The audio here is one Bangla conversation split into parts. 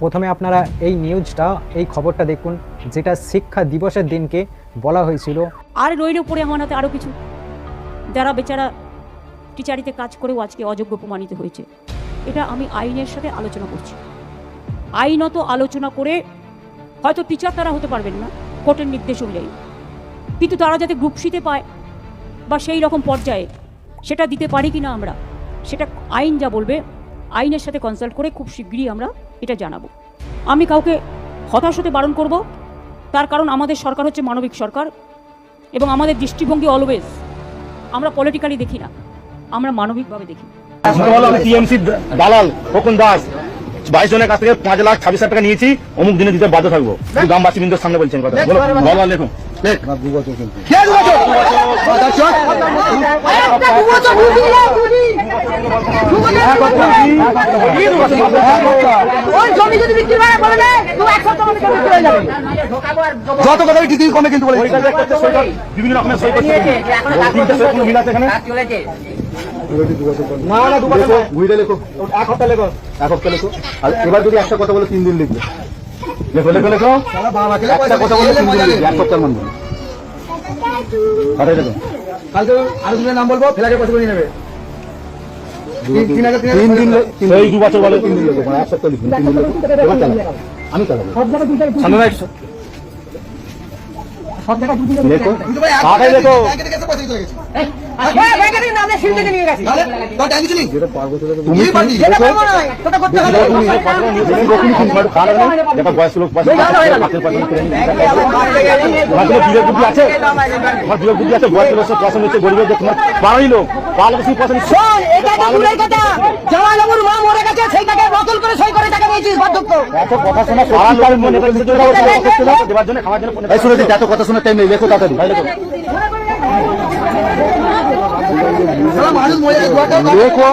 প্রথমে আপনারা এই নিউজটা, এই খবরটা দেখুন, যেটা শিক্ষা দিবসের দিনকে বলা হয়েছিল। আর রইল পরে আমার হাতে আরও কিছু। যারা বেচারা টিচারিতে কাজ করেও আজকে অযোগ্য প্রমাণিত হয়েছে, এটা আমি আইনের সাথে আলোচনা করছি। আইনত আলোচনা করে হয়তো টিচার তারা হতে পারবেন না, কোর্টের নির্দেশ অনুযায়ী। কিন্তু তারা যাতে গ্রুপ সিতে পায় বা সেই রকম পর্যায়ে সেটা দিতে পারি কি না আমরা, সেটা আইন যা বলবে, আইনের সাথে কনসাল্ট করে খুব শীঘ্রই আমরা এটা জানাব। আমি কাউকে হতাশ হতে বারণ করব তার কারণ আমাদের সরকার হচ্ছে মানবিক সরকার এবং আমাদের দৃষ্টিভঙ্গি অলওয়েজ আমরা পলিটিক্যালি দেখি না আমরা মানবিকভাবে দেখি টিএমসি দালাল খোকন দাস। বাইশ জনের কাছ থেকে পাঁচ লাখ ছাব্বিশ হাজার টাকা নিয়েছি অমুক দিনে দিতে বাধ্য থাকব। গ্রামবাসী বিন্দুর সামনে বলছেন কথা। বলো বলো লেখুন লেখ। ওই জমি যদি বিক্রি করে বলে দে তুই এক সপ্তাহ মধ্যে বিক্রি হয়ে যাবে যত কথা টিকিট কমে কিন্তু বলে ওইটা যে একটা সই কর, বিভিন্ন রকমের সই করতে হবে। ওই তিনটে সই কোনো মিল আছে এখানে? না না দু বছর ঘুরে লেখো। এক হপ্তাহ লেখো। এক হপ্তাহ লেখো। আর এবার যদি একটা কথা বলে তিন দিন লিখবে। লেখো লেখো লেখো। একটা কথা বলে তিন দিন লিখবে। এক সপ্তাহের মধ্যে। কথাই লেখো কালকে আরও দুজনের নাম বলব ফেলাকে পয়সা করে নেবে। তিন দিন লে- দু বছর বলে তিন দিন লিখব মানে এক সপ্তাহ তিন দিন লিখব এবার চালাবো আমি চালাবো সামনে রাখ। লেখো তাড়াতাড়ি লেখো লেখো কথা। এত কথা শোনা পাড়ার লোকের মনে লেখো।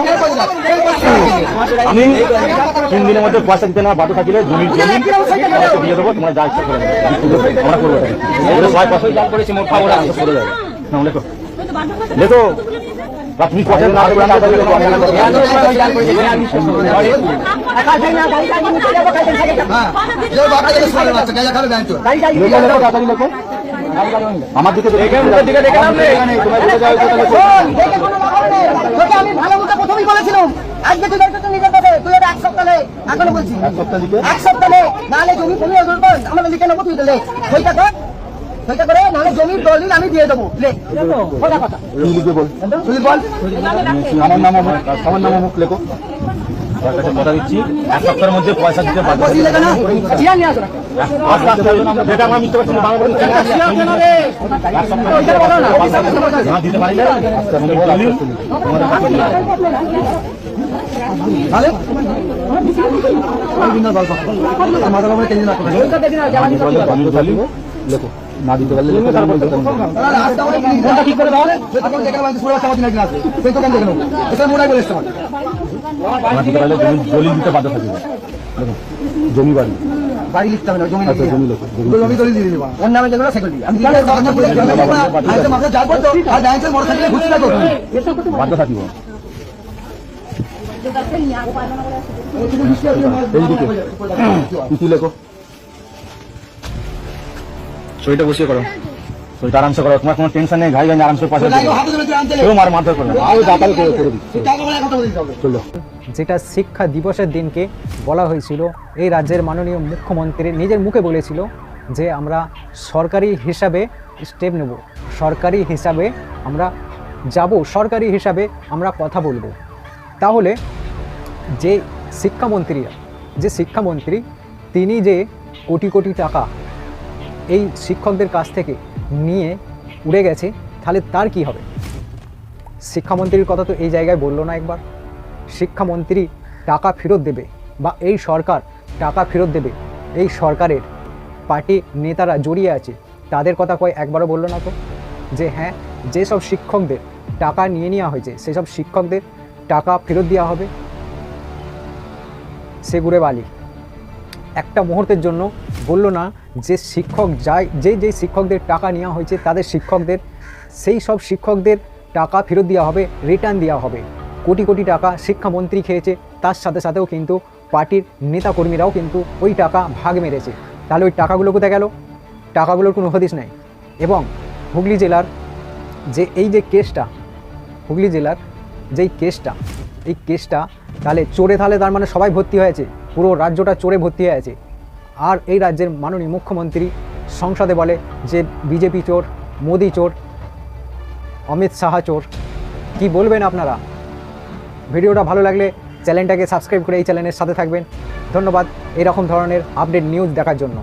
আমি তিন দিনের মধ্যে পয়সা দিতে না বাটো থাকিলে জমি জমি দিয়ে দেবো তোমরা যা ইচ্ছা করে। আমরা করব। এগুলো সবাই পয়সা করে যাবে লেখো তা লেখো। আমার দিকে আমি ভালো মতো প্রথমেই বলেছিলাম আজকে তুই দায়িত্ব নিজের কাছে তুই এক সপ্তাহ এখনও বলছি এক সপ্তাহ নাহলে জমি ফেলে আমরা লিখে নেব তুই লে সইটা কর সইটা করে নাহলে জমির দলিল আমি দিয়ে দেবো। কথা কি বল? আমার নাম আমার নাম অমুক লেখো। কথা দিচ্ছি। এক সপ্তাহের মধ্যে পয়সা দিতে না? দিতে পারি না। মাথা দলিল। লেখো। না দিতে পারলে ঠিক করে দাও। দলিল- দিতে বাধ্য থাকবে। জমি বাড়ি। বাড়ি লিখতে হবে না জমি আচ্ছা জমি দলিল দিয়ে দিবা। ওর নামে যেগুলো সেগুলো আমি মাথা যা করতো আর ব্যাংকের মোটর সাইকেলে ঘুরতে থাকো বাধ্য থাকিব। এইদিকে কি লেখো। সইটা বসিয়ে করো। এটা আরামসে করো। তোমার কোনো টেনশন নেই ঘাই ঘাই আরামসে কেউ মার মারধর করবে না। আরও দাতাল করে করে চলো যেটা শিক্ষা দিবসের দিনকে বলা হয়েছিল এই রাজ্যের মাননীয় মুখ্যমন্ত্রী নিজের মুখে বলেছিল যে আমরা সরকারি হিসাবে স্টেপ নেব। সরকারি হিসাবে আমরা যাব সরকারি হিসাবে আমরা কথা বলব। তাহলে যে শিক্ষামন্ত্রী যে শিক্ষামন্ত্রী তিনি যে কোটি কোটি টাকা এই শিক্ষকদের কাছ থেকে নিয়ে উড়ে গেছে, তাহলে তার কি হবে? শিক্ষামন্ত্রীর কথা তো এই জায়গায় বলল না একবার। শিক্ষামন্ত্রী টাকা ফেরত দেবে বা এই সরকার টাকা ফেরত দেবে, এই সরকারের পার্টি নেতারা জড়িয়ে আছে, তাদের কথা কয় একবারও বলল না তো? যে হ্যাঁ যেসব শিক্ষকদের টাকা নিয়ে নেওয়া হয়েছে, সেসব শিক্ষকদের টাকা ফেরত দেওয়া হবে। সে ঘুরে বালি একটা মুহূর্তের জন্য বলল না, যে শিক্ষক যাই যে যে শিক্ষকদের টাকা নেওয়া হয়েছে তাদের শিক্ষকদের, সেই সব শিক্ষকদের টাকা ফেরত দেওয়া হবে রিটার্ন দেওয়া হবে। কোটি কোটি টাকা শিক্ষামন্ত্রী খেয়েছে, তার সাথে সাথেও কিন্তু পার্টির নেতাকর্মীরাও কিন্তু ওই টাকা ভাগ মেরেছে। তাহলে ওই টাকাগুলো কোথায় গেল? টাকাগুলোর কোনো হদিস নাই। এবং হুগলি জেলার যে এই যে কেসটা, হুগলি জেলার যেই কেসটা, এই কেসটা তাহলে চোরে তাহলে তার মানে সবাই ভর্তি হয়েছে, পুরো রাজ্যটা চোরে ভর্তি হয়ে আছে আর এই রাজ্যের মাননীয় মুখ্যমন্ত্রী সংসদে বলে যে বিজেপি চোর, মোদি চোর, অমিত শাহ চোর। কি বলবেন আপনারা? ভিডিওটা ভালো লাগলে চ্যানেলটাকে সাবস্ক্রাইব করে এই চ্যানেলের সাথে থাকবেন। ধন্যবাদ, এরকম ধরনের আপডেট নিউজ দেখার জন্য।